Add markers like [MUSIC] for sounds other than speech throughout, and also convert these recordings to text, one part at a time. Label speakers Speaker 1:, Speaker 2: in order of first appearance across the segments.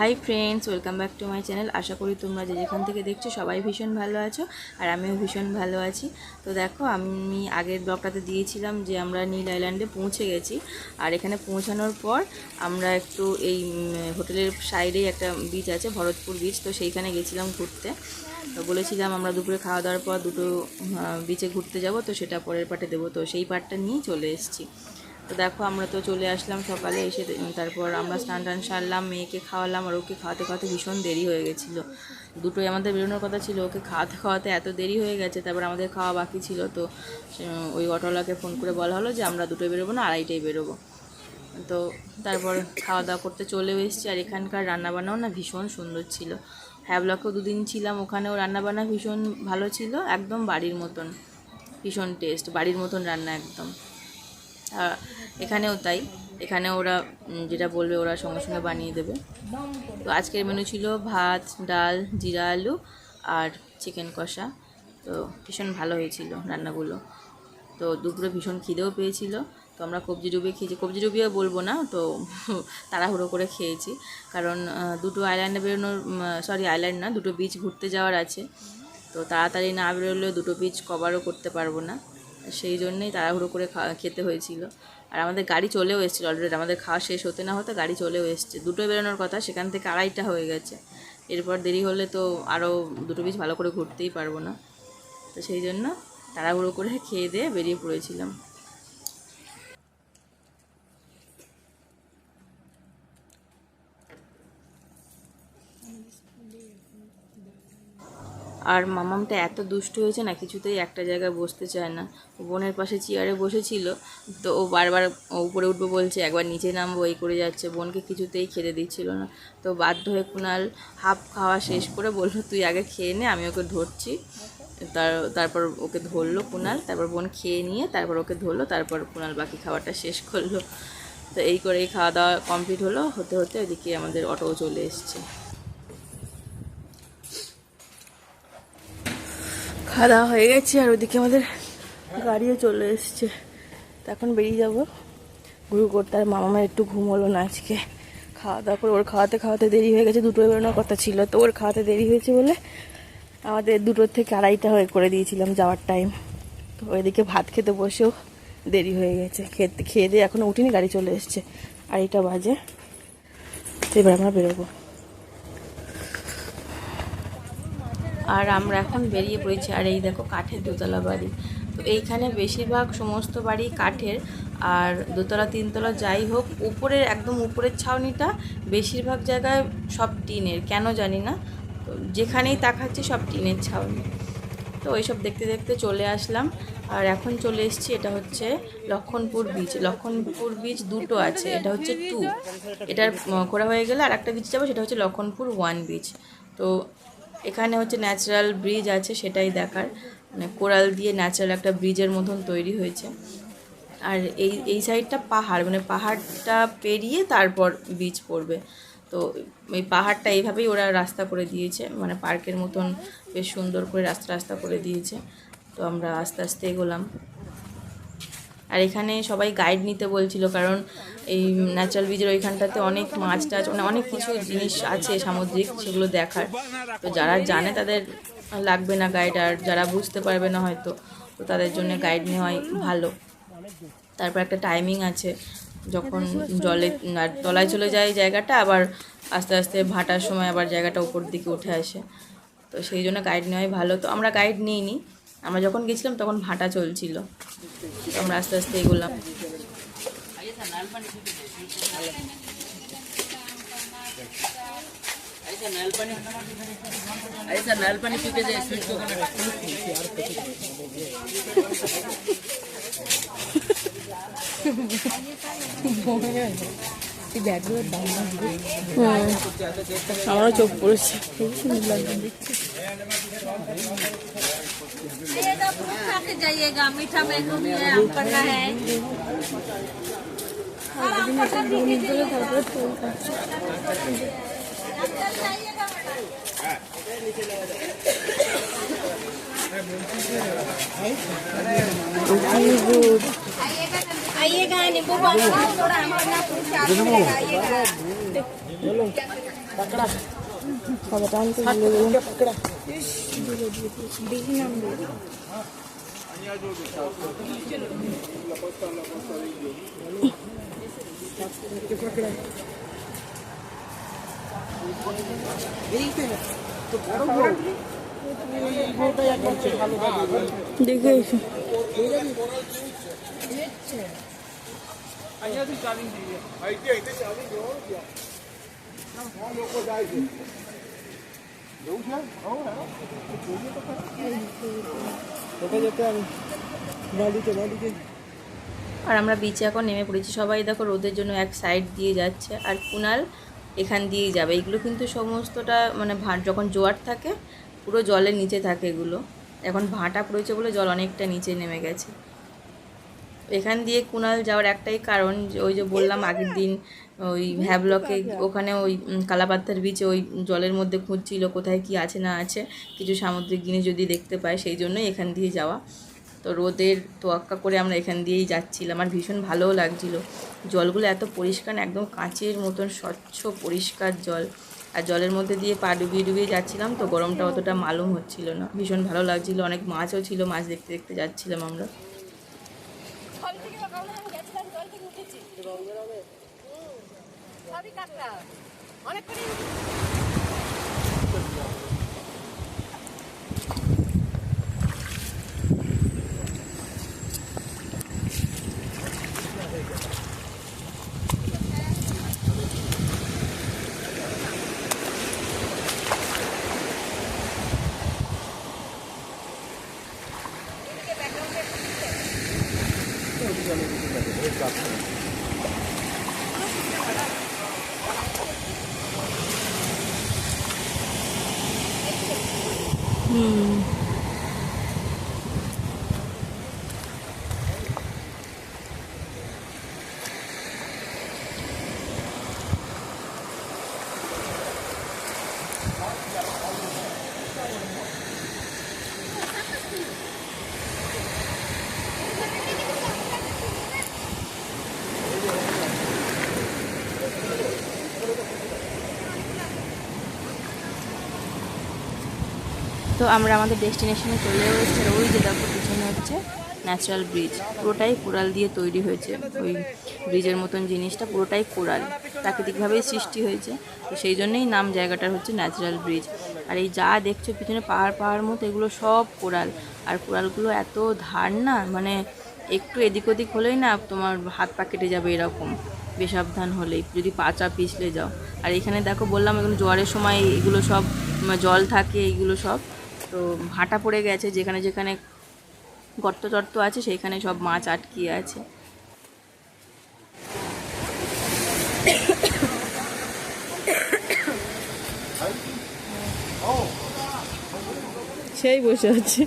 Speaker 1: Hi friends, welcome back to my channel. আশা করি তোমরা যে যেখান থেকে দেখছ সবাই ভীষণ ভালো আছো, আর আমিও ভীষণ ভালো আছি। তো দেখো, আমি আগের ব্লগটাতে দিয়েছিলাম যে আমরা নীল আইল্যান্ডে পৌঁছে গেছি, আর এখানে পৌঁছানোর পর আমরা একটু এই হোটেলের সাইডেই একটা বিচ আছে, ভরতপুর বিচ তো সেইখানে গেছিলাম ঘুরতে। তো বলেছিলাম আমরা দুপুরে খাওয়া দাওয়ার পর দুটো বিচে ঘুরতে যাব, তো সেটা পরের পার্টে দেবো। তো সেই পার্টটা নিয়েই চলে এসেছি। তো দেখো, আমরা তো চলে আসলাম সকালে এসে তারপর আমরা স্নান টান সারলাম, মেয়েকে খাওয়ালাম, আর ওকে খাওয়াতে খাওয়াতে ভীষণ দেরি হয়ে গেছিল। দুটোই আমাদের বেরোনোর কথা ছিল, ওকে খাওয়াতে খাওয়াতে এত দেরি হয়ে গেছে, তারপর আমাদের খাওয়া বাকি ছিল। তো ওই অটোওয়ালাকে ফোন করে বলা হলো যে, আমরা দুটোই বেরোবো না আড়াইটাই বেরোবো। তো তারপর খাওয়া দাওয়া করতে চলেও এসেছি, আর এখানকার রান্নাবান্নাও না ভীষণ সুন্দর ছিল। হ্যাবলকেও দুদিন ছিলাম, ওখানেও রান্নাবান্না ভীষণ ভালো ছিল, একদম বাড়ির মতন, ভীষণ টেস্ট বাড়ির মতন রান্না একদম। এখানেও তাই। এখানে ওরা যেটা বলবে ওরা সঙ্গে সঙ্গে বানিয়ে দেবে। তো আজকের মেনু ছিল ভাত, ডাল, জিরা, আলু আর চিকেন কষা। তো ভীষণ ভালো হয়েছিল রান্নাগুলো। তো দুপুরে ভীষণ খিদেও পেয়েছিল। তো আমরা কবজি ডুবিয়ে খেয়েছি। কবজি ডুবিয়ে বলব না, তো [LAUGHS] তাড়াহুড়ো করে খেয়েছি। কারণ দুটো আইল্যান্ডে বেরোনোর সরি আইল্যান্ড না, দুটো বিচ ঘুরতে যাওয়ার আছে। তো তাড়াতাড়ি না বেরোলে দুটো বিচ কভারও করতে পারব না। সেই জন্যেই তাড়াহুড়ো করে খেতে হয়েছিল। আর আমাদের গাড়ি চলেও এসেছিল অলরেডি আমাদের খাওয়া শেষ হতে না হতে গাড়ি চলেও এসছে। দুটো বেরোনোর কথা, সেখান থেকে আড়াইটা হয়ে গেছে। এরপর দেরি হলে তো আরও দুটো বিচ ভালো করে ঘুরতেই পারব না। তো সেই জন্য তাড়াহুড়ো করে খেয়ে দিয়ে বেরিয়ে পড়েছিলাম। আর মামামটা এত দুষ্ট হয়েছে না, কিছুতেই একটা জায়গায় বসতে চায় না। বোনের পাশে চেয়ারে বসেছিল, তো ও বারবার উপরে উঠবো বলছে, একবার নিচে নামবো, এই করে যাচ্ছে। বোনকে কিছুতেই খেতে দিচ্ছিল না। তো বাধ্য হয়ে কুনাল হাফ খাওয়া শেষ করে বলল, তুই আগে খেয়ে নে, আমি ওকে ধরছি। তার, তারপর ওকে ধরলো কুনাল, তারপর বোন খেয়ে নিয়ে তারপর ওকে ধরলো, তারপর কুনাল বাকি খাবারটা শেষ করল। তো এই করেই খাওয়া দাওয়া কমপ্লিট হলো। হতে হতে ওদিকে আমাদের অটোও চলে এসছে। খাওয়া দাওয়া হয়ে গেছে আর ওদিকে আমাদের গাড়িও চলে এসছে। এখন বেরিয়ে যাব। ঘুরু করতে আর মামামার একটু ঘুম হলো না আজকে। খাওয়া দাওয়া করে ওর খাওয়াতে খাওয়াতে দেরি হয়ে গেছে। দুটো বেরোনোর কথা ছিল। তো ওর খাওয়াতে দেরি হয়েছে বলে আমাদের দুটোর থেকে আড়াইটা হয়ে করে দিয়েছিলাম যাওয়ার টাইম তো ওইদিকে ভাত খেতে বসেও দেরি হয়ে গেছে। খেতে, খেয়ে দিয়ে এখনও উঠিনি, গাড়ি চলে এসছে। আড়াইটা বাজে। এবার আমরা বেরোবো। আর আমরা এখন বেরিয়ে পড়েছি, আর এই দেখো কাঠের দোতলা বাড়ি। তো এইখানে বেশিরভাগ সমস্ত বাড়ি কাঠের, আর দোতলা, তিনতলা যাই হোক, উপরের একদম উপরের ছাউনিটা বেশিরভাগ জায়গায় সব টিনের, কেন জানি না। তো যেখানেই তাকাচ্ছি সব টিনের ছাউনি। তো ওইসব দেখতে দেখতে চলে আসলাম, আর এখন চলে এসেছি, এটা হচ্ছে লক্ষণপুর বিচ লক্ষণপুর বিচ দুটো আছে, এটা হচ্ছে টু এটার ঘোরা হয়ে গেলে আর একটা বিচ যাব, সেটা হচ্ছে লক্ষণপুর ওয়ান বিচ তো এখানে হচ্ছে ন্যাচারাল ব্রিজ আছে, সেটাই দেখার। মানে কোরাল দিয়ে ন্যাচারাল একটা ব্রিজের মতন তৈরি হয়েছে। আর এই এই সাইডটা পাহাড় মানে পাহাড়টা পেরিয়ে তারপর ব্রিজ পড়বে। তো এই পাহাড়টা এইভাবেই ওরা রাস্তা করে দিয়েছে মানে পার্কের মতন বেশ সুন্দর করে রাস্তা রাস্তা করে দিয়েছে। তো আমরা আস্তে আস্তে এগোলাম। আর এখানে সবাই গাইড নিতে বলছিল, কারণ এই ন্যাচারাল বিচের ওইখানটাতে অনেক মাছ টাছ মানে অনেক কিছু জিনিস আছে সামুদ্রিক সেগুলো দেখার। তো যারা জানে তাদের লাগবে না গাইড আর যারা বুঝতে পারবে না হয়তো, তো তাদের জন্য গাইড নেওয়াই ভালো। তারপর একটা টাইমিং আছে, যখন জলে আর তলায় চলে যায় জায়গাটা, আবার আস্তে আস্তে ভাটার সময় আবার জায়গাটা উপর দিকে উঠে আসে। তো সেই জন্য গাইড নেওয়াই ভালো। তো আমরা গাইড নিইনি আমরা যখন গেছিলাম তখন ভাটা চলছিল। আমরা আস্তে আস্তে এগোলাম আমারও চোখ পড়েছে।
Speaker 2: के जाइएगा। मीठा मैंगो भी है, आम पन्ना है। और आम पन्ना भी जाइएगा। आइएगा नींबू पानी थोड़ा आम पन्ना आइएगा। और बताओ उनको
Speaker 1: देखिए અહીંયા થી ચાલી જઈએ અહીંથી અહીંથી ચાલી જવાનું আর আমরা বিচে এখন নেমে পড়েছি। সবাই দেখো রোদের জন্য এক সাইড দিয়ে যাচ্ছে আর কুনাল এখান দিয়েই যাবে। এগুলো কিন্তু সমস্তটা মানে ভাট যখন জোয়ার থাকে, পুরো জলের নিচে থাকে এগুলো। এখন ভাটা পড়েছে বলে জল অনেকটা নিচে নেমে গেছে। এখান দিয়ে কুনাল যাওয়ার একটাই কারণ যে ওই যে বললাম আগের দিন ওই হ্যাবলকে ওখানে ওই কালাপাত্তার বিচে ওই জলের মধ্যে খুঁজছিল কোথায় কি আছে না আছে কিছু সামুদ্রিক জিনিস যদি দেখতে পায় সেই জন্যই এখান দিয়ে যাওয়া। তো রোদের তোয়াক্কা করে আমরা এখান দিয়েই যাচ্ছিলাম আর ভীষণ ভালোও লাগছিল। জলগুলো এত পরিষ্কার একদম কাঁচের মতন স্বচ্ছ পরিষ্কার জল। আর জলের মধ্যে দিয়ে পা ডুবিয়ে ডুবিয়ে যাচ্ছিলাম তো গরমটা অতটা মালুম হচ্ছিল না। ভীষণ ভালো লাগছিল অনেক মাছও ছিল মাছ দেখতে দেখতে যাচ্ছিলাম আমরা। সবই কাঁকড়া অনেক তো আমরা আমাদের ডেস্টিনেশনে চলে এসেছি ওই যে দেখো পিছনে হচ্ছে ন্যাচারাল ব্রিজ পুরোটাই কোরাল দিয়ে তৈরি হয়েছে। ওই ব্রিজের মতন জিনিসটা পুরোটাই কোরাল, প্রাকৃতিকভাবেই সৃষ্টি হয়েছে। তো সেই জন্যই নাম জায়গাটার হচ্ছে ন্যাচারাল ব্রিজ আর এই যা দেখছ পিছনে পাহাড় পাহাড় মতো, এগুলো সব কোরাল। আর কোরালগুলো এত ধার না মানে একটু এদিক ওদিক হলেই না তোমার হাত পা কেটে যাবে এরকম। বেসাবধান হলেই, যদি পা চা পিছলে যাও। আর এখানে দেখো বললাম এখন জ্বরের সময় এগুলো সব, জল থাকে এইগুলো সব। তো ভাটা পড়ে গেছে, যেখানে যেখানে গর্ত টর্ত আছে, সেইখানে সব মাছ আটকিয়ে আছে। সেই বসে আছে।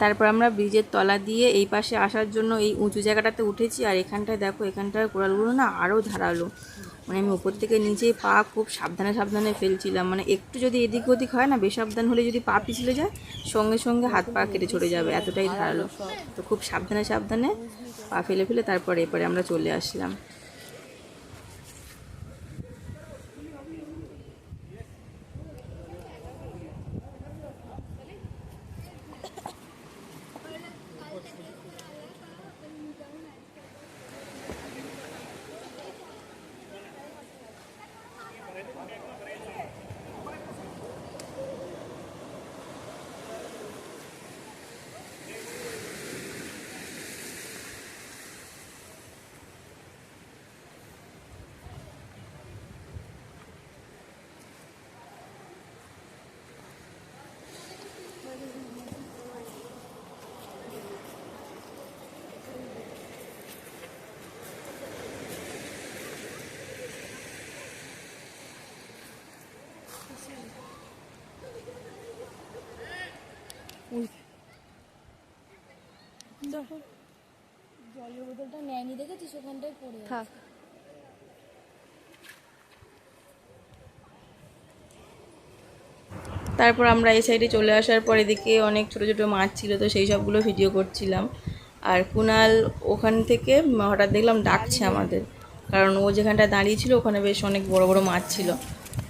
Speaker 1: তারপর আমরা ব্রিজের তলা দিয়ে এই পাশে আসার জন্য এই উঁচু জায়গাটাতে উঠেছি আর এখানটায় দেখো, এখানটার কোড়ালগুলো না আরও ধারালো। মানে আমি উপর থেকে নিচে পা খুব সাবধানে সাবধানে ফেলছিলাম। মানে একটু যদি এদিক ওদিক হয় না, বেসাবধান হলে যদি পা পিছলে যায়, সঙ্গে সঙ্গে হাত পা কেটে ছড়ে যাবে। এতটাই ধারালো। তো খুব সাবধানে সাবধানে পা ফেলে ফেলে তারপরে এরপরে আমরা চলে আসলাম।
Speaker 3: জলের বোতলটা নেয়নি দেখেছিস? ওখানটায় পড়ে থাক।
Speaker 1: তারপর আমরা এই সাইডে চলে আসার পর এদিকে অনেক ছোট ছোট মাছ ছিল তো সেই সবগুলো ভিডিও করছিলাম। আর কুনাল ওখান থেকে হঠাৎ দেখলাম ডাকছে আমাদের। কারণ ও যেখানটা দাঁড়িয়ে ছিল ওখানে বেশ অনেক বড় বড় মাছ ছিল।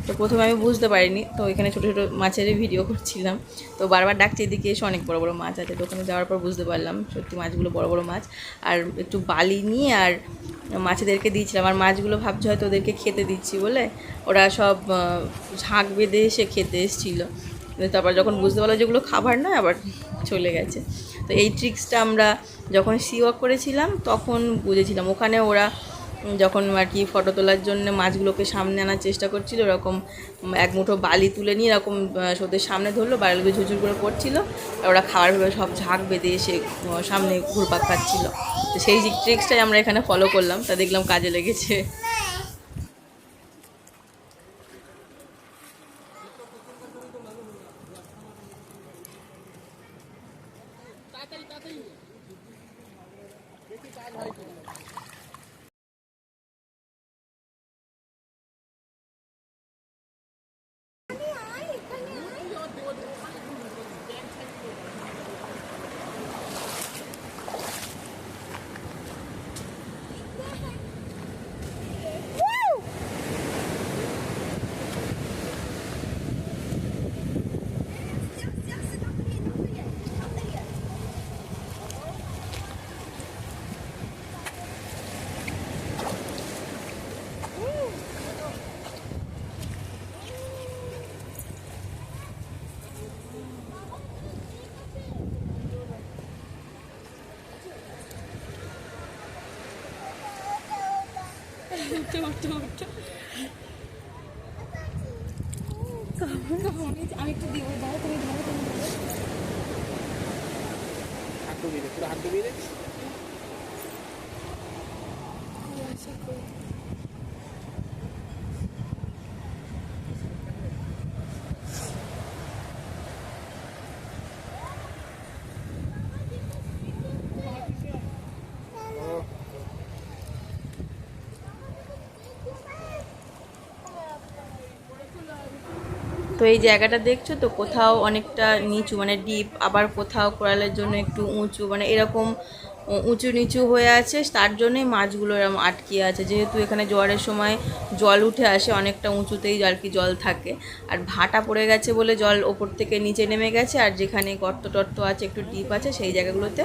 Speaker 1: তো প্রথমে আমি বুঝতে পারিনি, তো এখানে ছোটো ছোটো মাছেরই ভিডিও করছিলাম। তো বারবার ডাকছে এদিকে এসে অনেক বড় বড় মাছ আছে, তো ওখানে যাওয়ার পর বুঝতে পারলাম সত্যি মাছগুলো বড় বড় মাছ। আর একটু বালি নিয়ে আর মাছেদেরকে দিয়েছিলাম, আর মাছগুলো ভাবছে হয়তো ওদেরকে খেতে দিচ্ছি বলে। ওরা সব ঝাঁক বেঁধে এসে খেতে এসেছিল। তারপর যখন বুঝতে পারল যেগুলো খাবার না আবার চলে গেছে। তো এই ট্রিক্সটা আমরা যখন সি ওয়াক করেছিলাম, তখন বুঝেছিলাম। ওখানে ওরা যখন আর কি ফটো তোলার জন্য মাছগুলোকে সামনে আনার চেষ্টা করছিল ওরকম এক মুঠো বালি তুলে নিয়ে এরকম ওদের সামনে ধরলো, বালিগুলো ঝুঝুর করে পড়ছিল আর ওরা খাবার ভেবে সব ঝাঁক বেঁধে এসে সামনে ঘুরপাক খাচ্ছিল। তো সেই ট্রিক্সটাই আমরা এখানে ফলো করলাম, তা দেখলাম কাজে লেগেছে।
Speaker 3: আমি একটু দিব দাও তুমি ধরো তুমি ধরো
Speaker 4: হাত ডুবিয়ে পুরো হাত ডুবিয়ে দে।
Speaker 1: তো এই জায়গাটা দেখছ তো? কোথাও অনেকটা নিচু মানে ডিপ আবার কোথাও কোরালের জন্য একটু উঁচু মানে এরকম উঁচু নিচু হয়ে আছে, তার জন্যই মাছগুলো এরকম আটকিয়ে আছে। যেহেতু এখানে জোয়ারের সময় জল উঠে আসে, অনেকটা উঁচুতেই আর কি জল থাকে। আর ভাটা পড়ে গেছে বলে জল ওপর থেকে নিচে নেমে গেছে, আর যেখানে গর্ত টর্ত আছে, একটু ডিপ আছে, সেই জায়গাগুলোতে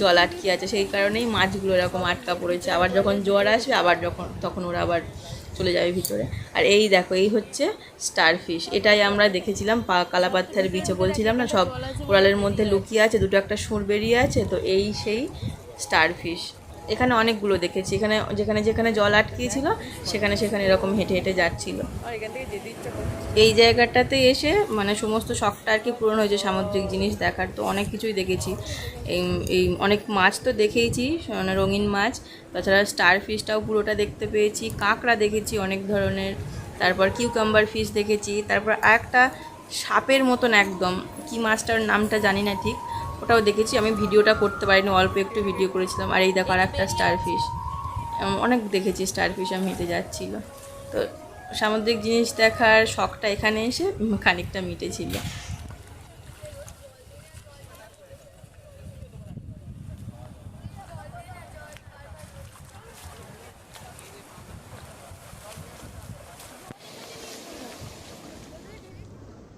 Speaker 1: জল আটকে আছে। সেই কারণেই মাছগুলো এরকম আটকা পড়েছে। আবার যখন জোয়ার আসবে, আবার যখন, তখন ওরা আবার চলে যাবে ভিতরে। আর এই দেখো, এই হচ্ছে স্টার ফিশ এটাই আমরা দেখেছিলাম, পা কালাপাত্থার বিচে বলছিলাম না, সব কোরালের মধ্যে লুকিয়ে আছে, দুটো একটা সুর বেরিয়ে আছে, তো এই সেই স্টার ফিশ এখানে অনেকগুলো দেখেছি। এখানে যেখানে যেখানে জল আটকিয়েছিল সেখানে সেখানে এরকম হেঁটে হেঁটে যাচ্ছিল। এই জায়গাটাতে এসে মানে সমস্ত শখটা আর কি পূরণ হয়েছে সামুদ্রিক জিনিস দেখার তো অনেক কিছুই দেখেছি। এই এই অনেক মাছ তো দেখেইছি মানে রঙিন মাছ। তাছাড়া স্টার ফিশটাও পুরোটা দেখতে পেয়েছি। কাঁকড়া দেখেছি অনেক ধরনের। তারপর কিউকাম্বার ফিশ দেখেছি। তারপর আরেকটা সাপের মতন একদম। কি মাছটার নামটা জানি না ঠিক। ওটাও দেখেছি। আমি ভিডিওটা করতে পারিনি, অল্প একটু ভিডিও করেছিলাম। আর এই দেখো আর একটা স্টার ফিশ অনেক দেখেছি স্টার ফিশ আমি হেঁটে যাচ্ছিল। তো সামুদ্রিক জিনিস দেখার শখটা এখানে এসে খানিকটা মিটেছিল।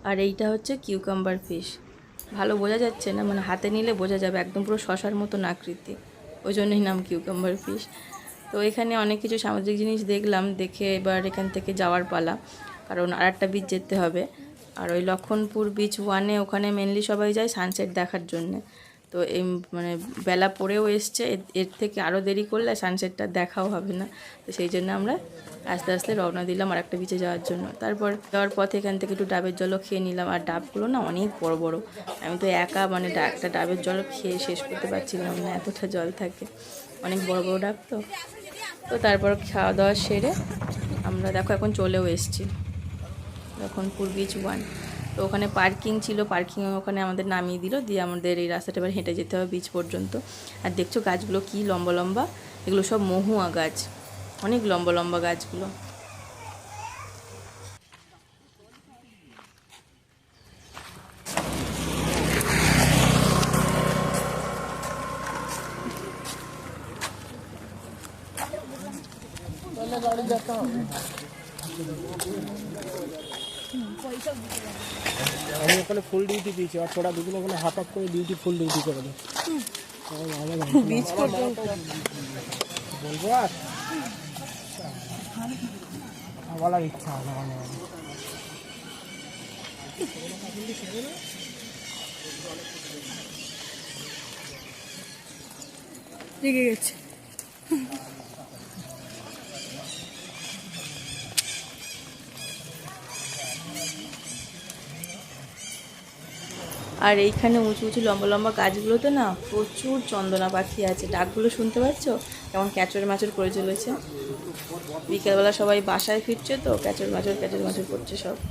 Speaker 1: আর এইটা হচ্ছে কিউকাম্বার ফিশ ভালো বোঝা যাচ্ছে না মানে হাতে নিলে বোঝা যাবে, একদম পুরো শশার মতন আকৃতি। ওই জন্যই নাম কিউকাম্বার ফিশ তো এখানে অনেক কিছু সামুদ্রিক জিনিস দেখলাম, দেখে এবার এখান থেকে যাওয়ার পালা। কারণ আর একটা বিচ যেতে হবে। আর ওই লক্ষণপুর বিচ ওয়ানে ওখানে মেনলি সবাই যায় সানসেট দেখার জন্যে। তো এই মানে বেলা পড়েও এসছে, এর- থেকে আরও দেরি করলে সানসেটটা দেখাও হবে না। তো সেই জন্য আমরা আস্তে আস্তে রওনা দিলাম আর একটা বিচে যাওয়ার জন্য। তারপর যাওয়ার পথে এখান থেকে একটু ডাবের জলও খেয়ে নিলাম। আর ডাবগুলো না অনেক বড় বড়। আমি তো একা মানে একটা ডাবের জল খেয়ে শেষ করতে পারছিলাম না, এতটা জল থাকে। অনেক বড় বড় ডাব তো। তো তারপর খাওয়া দাওয়া সেরে আমরা দেখো এখন চলেও এসেছি। লক্ষণপুর বিচ ওয়ান তো ওখানে পার্কিং ছিল, পার্কিং ওখানে আমাদের নামিয়ে দিল, দিয়ে আমাদের এই রাস্তাটা এবার হেঁটে যেতে হবে বিচ পর্যন্ত। আর দেখছ গাছগুলো কি লম্বা লম্বা? এগুলো সব মহুয়া গাছ, অনেক লম্বা লম্বা গাছগুলো।
Speaker 4: আমি ওখানে ফুল ডিউটি দিয়েছি। আর ছোড়া দুদিন ওখানে হাফ করে ডিউটি ফুল ডিউটি করে দেয়। বলব আর? বলার ইচ্ছা না মানে
Speaker 3: লেগে গেছে।
Speaker 1: আর এইখানে উঁচু উঁচু লম্বা লম্বা গাছগুলোতে না প্রচুর চন্দনা পাখি আছে। ডাকগুলো শুনতে পাচ্ছ? কেমন ক্যাচর ম্যাচর করে চলেছে বিকেলবেলা সবাই বাসায় ফিরছে তো ক্যাচর ম্যাচর ক্যাচর ম্যাচর করছে সব। [LAUGHS]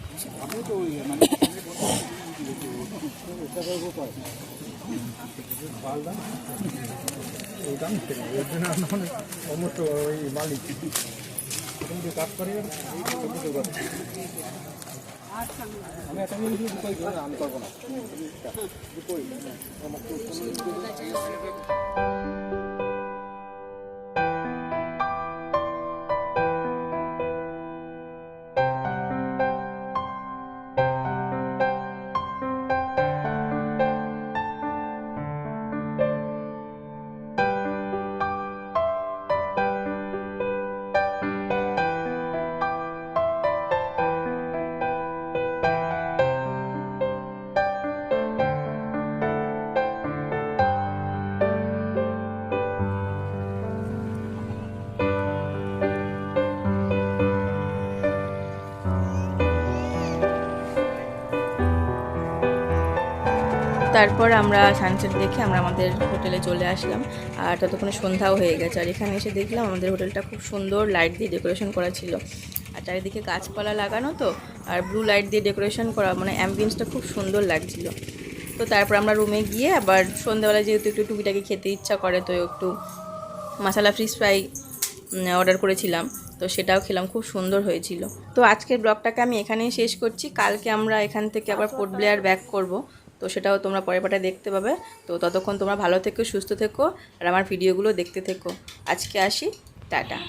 Speaker 4: মালিক কাজ করে আমি একটা জিনিস দুটোই আমি করব না।
Speaker 1: তারপর আমরা সানসেট দেখে আমরা আমাদের হোটেলে চলে আসলাম। আর ততক্ষণে সন্ধ্যাও হয়ে গেছে। আর এখানে এসে দেখলাম আমাদের হোটেলটা খুব সুন্দর লাইট দিয়ে ডেকোরেশন করা ছিল। আর চারিদিকে গাছপালা লাগানো তো, আর ব্লু লাইট দিয়ে ডেকোরেশন করা মানে অ্যাম্বিয়েন্সটা খুব সুন্দর লাগছিল। তো তারপর আমরা রুমে গিয়ে আবার সন্ধ্যাবেলা যেহেতু একটু টুকিটাকি খেতে ইচ্ছা করে, তো একটু মশালা ফিশ ফ্রাই অর্ডার করেছিলাম। তো সেটাও খেলাম, খুব সুন্দর হয়েছিল। তো আজকের ব্লগটাকে আমি এখানেই শেষ করছি। কালকে আমরা এখান থেকে আবার পোর্ট ব্লেয়ার ব্যাক করব। তো সেটাও তোমরা পরে পাটে দেখতে পাবে। তো ততক্ষণ তোমরা ভালো থেকো, সুস্থ থেকো, আর আমার ভিডিওগুলো দেখতে থেকো। আজকে আসি, টাটা।